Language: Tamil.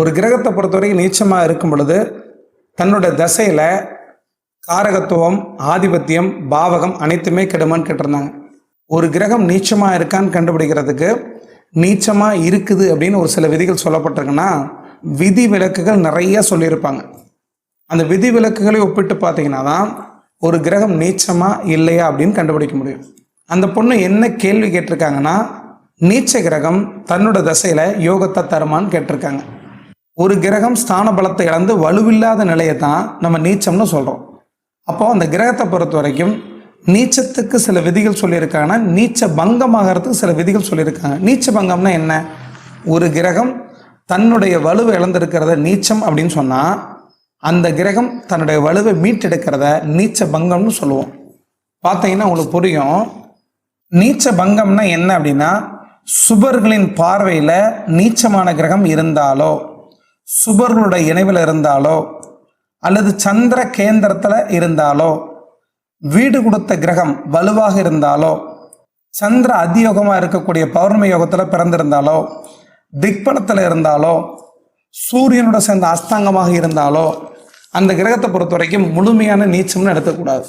ஒரு கிரகத்தை பொறுத்தவரைக்கும் நீச்சமாக இருக்கும் பொழுது தன்னோட தசையில் காரகத்துவம் ஆதிபத்தியம் பாவகம் அனைத்துமே கெடுமான்னு கேட்டிருந்தாங்க. ஒரு கிரகம் நீச்சமாக இருக்கான்னு கண்டுபிடிக்கிறதுக்கு நீச்சமாக இருக்குது அப்படின்னு ஒரு சில விதிகள் சொல்லப்பட்டிருக்குன்னா விதி விலக்குகள் நிறைய சொல்லியிருப்பாங்க. அந்த விதி விலக்குகளை ஒப்பிட்டு பார்த்தீங்கன்னா தான் ஒரு கிரகம் நீச்சமாக இல்லையா அப்படின்னு கண்டுபிடிக்க முடியும். அந்த பொண்ணு என்ன கேள்வி கேட்டிருக்காங்கன்னா நீச்ச கிரகம் தன்னோட தசையில் யோகத்தை தருமான்னு கேட்டிருக்காங்க. ஒரு கிரகம் ஸ்தான பலத்தை இழந்து வலுவில்லாத நிலையை தான் நம்ம நீச்சம்னு சொல்கிறோம் அப்போ அந்த கிரகத்தை பொறுத்த வரைக்கும் நீச்சத்துக்கு சில விதிகள் சொல்லியிருக்காங்கன்னா நீச்ச பங்கமாகறதுக்கு சில விதிகள் சொல்லியிருக்காங்க. நீச்ச பங்கம்னா என்ன? ஒரு கிரகம் தன்னுடைய வலுவை இழந்திருக்கிறத நீச்சம் அப்படின்னு சொன்னால் அந்த கிரகம் தன்னுடைய வலுவை மீட்டெடுக்கிறத நீச்ச பங்கம்னு சொல்லுவோம். பார்த்தீங்கன்னா உங்களுக்கு புரியும். நீச்ச பங்கம்னா என்ன அப்படின்னா சுபர்களின் பார்வையில் நீச்சமான கிரகம் இருந்தாலோ சுபர்களோட இணைவில் இருந்தாலோ அல்லது சந்திர கேந்திரத்தில் இருந்தாலோ வீடு கொடுத்த கிரகம் வலுவாக இருந்தாலோ சந்திர அதியோகமாக இருக்கக்கூடிய பௌர்ணமி யோகத்தில் பிறந்திருந்தாலோ திக்பலத்தில் இருந்தாலோ சூரியனோட சேர்ந்த அஸ்தாங்கமாக இருந்தாலோ அந்த கிரகத்தை பொறுத்த வரைக்கும் முழுமையான நீச்சம்னு எடுக்கக்கூடாது